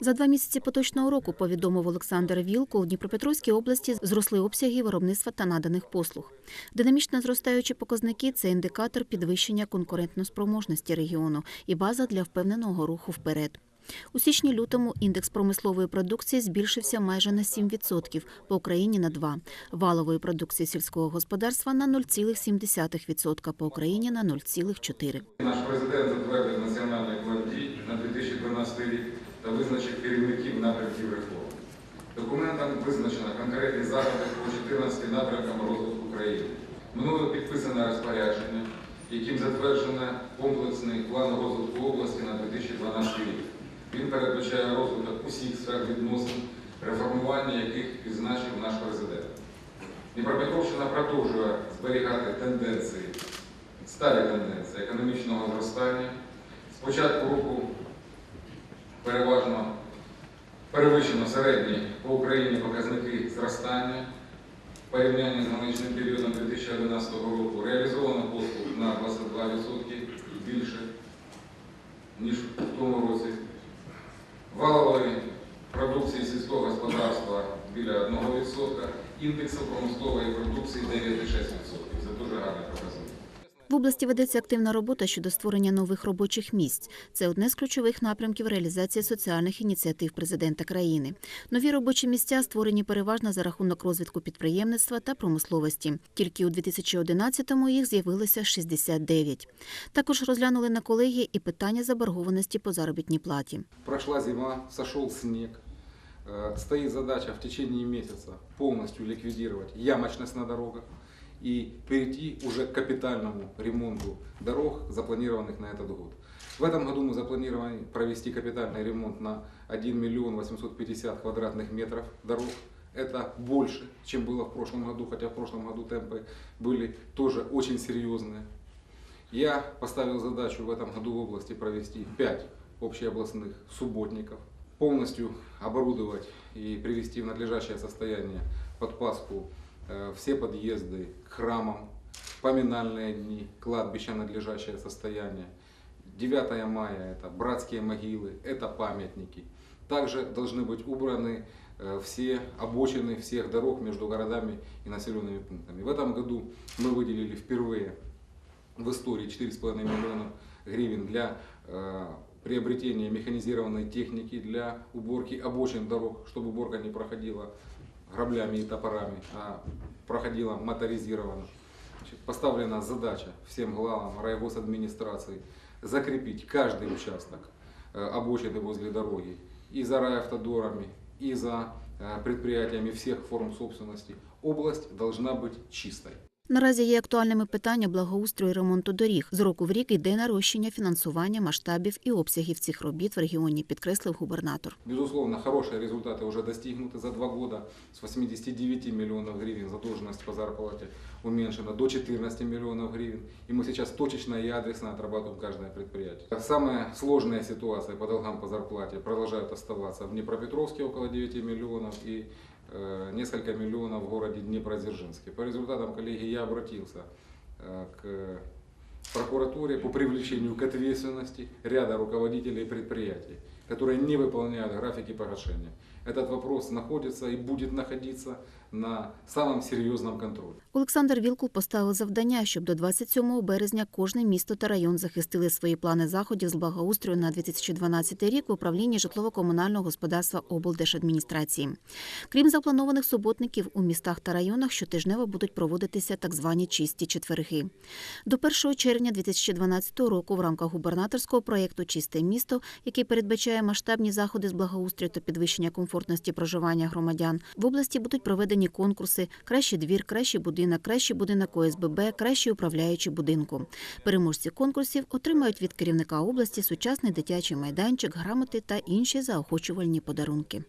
За два місяці поточного року, повідомив Олександр Вілкул, в Дніпропетровській області зросли обсяги виробництва та наданих послуг. Динамічно зростаючі показники це індикатор підвищення конкурентноспроможності регіону і база для впевненого руху вперед. У січні-лютому індекс промислової продукції збільшився майже на 7%, по Україні на 2%, валової продукції сільського господарства на 0,7%, по Україні на 0,4%. Наш президент затвердив національний план дій на 2012 рік та визначив керівників напрямків реформ. Документом визначено конкретні заходи по 14 напрямкам розвитку країни. Минуло підписане розпорядження, яким затверджено комплексний план розвитку області на 2012 рік. Він передбачає розвиток усіх сфер відносин, реформування яких відзначив наш президент. Дніпропетровщина продовжує зберігати тенденції сталі тенденції економічного зростання. З початку року переважно перевищено середні по Україні показники зростання. В порівнянні з аналогічним періодом 2011 року реалізовано послуг на 22% більше, ніж в тому році. Валової продукції сільського господарства біля 1%, індексу промислової продукції 9,6%. Це дуже гарний показник. В області ведеться активна робота щодо створення нових робочих місць. Це одне з ключових напрямків реалізації соціальних ініціатив президента країни. Нові робочі місця створені переважно за рахунок розвитку підприємництва та промисловості. Тільки у 2011-му їх з'явилося 69. Також розглянули на колегії і питання заборгованості по заробітній платі. Прошла зима, сошел снег. Э, Стоит задача в течение месяца полностью ликвидировать ямочность на дорогах и перейти уже к капитальному ремонту дорог, запланированных на этот год. В этом году мы запланировали провести капитальный ремонт на 1 миллион 850 квадратных метров дорог. Это больше, чем было в прошлом году, хотя в прошлом году темпы были тоже очень серьезные. Я поставил задачу в этом году в области провести 5 общеобластных субботников, полностью оборудовать и привести в надлежащее состояние под Пасху э, все подъезды к храмам, поминальные дни, кладбища надлежащее состояние. 9 мая это братские могилы, это памятники. Также должны быть убраны э, все обочины всех дорог между городами и населенными пунктами. В этом году мы выделили впервые в истории 4,5 миллиона гривен для э, приобретения механизированной техники для уборки обочин дорог, чтобы уборка не проходила граблями и топорами, а проходила моторизированно. Значит, поставлена задача всем главам райгосадминистрации закрепить каждый участок э, обочины возле дороги и за райавтодорами, и за э, предприятиями всех форм собственности. Область должна быть чистой. Наразі є актуальними питання благоустрою і ремонту доріг. З року в рік йде нарощення фінансування масштабів і обсягів цих робіт в регіоні, підкреслив губернатор. Безусловно, хорошие результаты уже достигнуты за два года. С 89 миллионов гривен задолженность по зарплате уменьшена до 14 миллионов гривен. И мы сейчас точечно и адресно отрабатываем каждое предприятие. Самая сложная ситуация по долгам по зарплате продолжают оставаться в Днепропетровске около 9 миллионов и э, несколько миллионов в городе Днепродзержинске. По результатам коллеги я обратился э, к прокуратуре по привлечению к ответственности ряда руководителей предприятий, которые не выполняют графики погашения. Этот вопрос находится и будет находиться на самом серьезном контроле. Олександр Вілкул поставив завдання, щоб до 27 березня кожне місто та район захистили свої плани заходів з благоустрою на 2012 рік в управлінні житлово-комунального господарства облдержадміністрації. Крім запланованих суботників, у містах та районах щотижнево будуть проводитися так звані чисті четверги. До 1 червня 2012 року в рамках губернаторського проєкту Чисте місто, який передбачає масштабні заходи з благоустрою та підвищення комфортності проживання громадян, в області будуть проведені конкурси Кращий двір, кращий будинок, кращий будинок ОСББ, кращий управляючий будинку. Переможці конкурсів отримають від керівника області сучасний дитячий майданчик, грамоти та інші заохочувальні подарунки.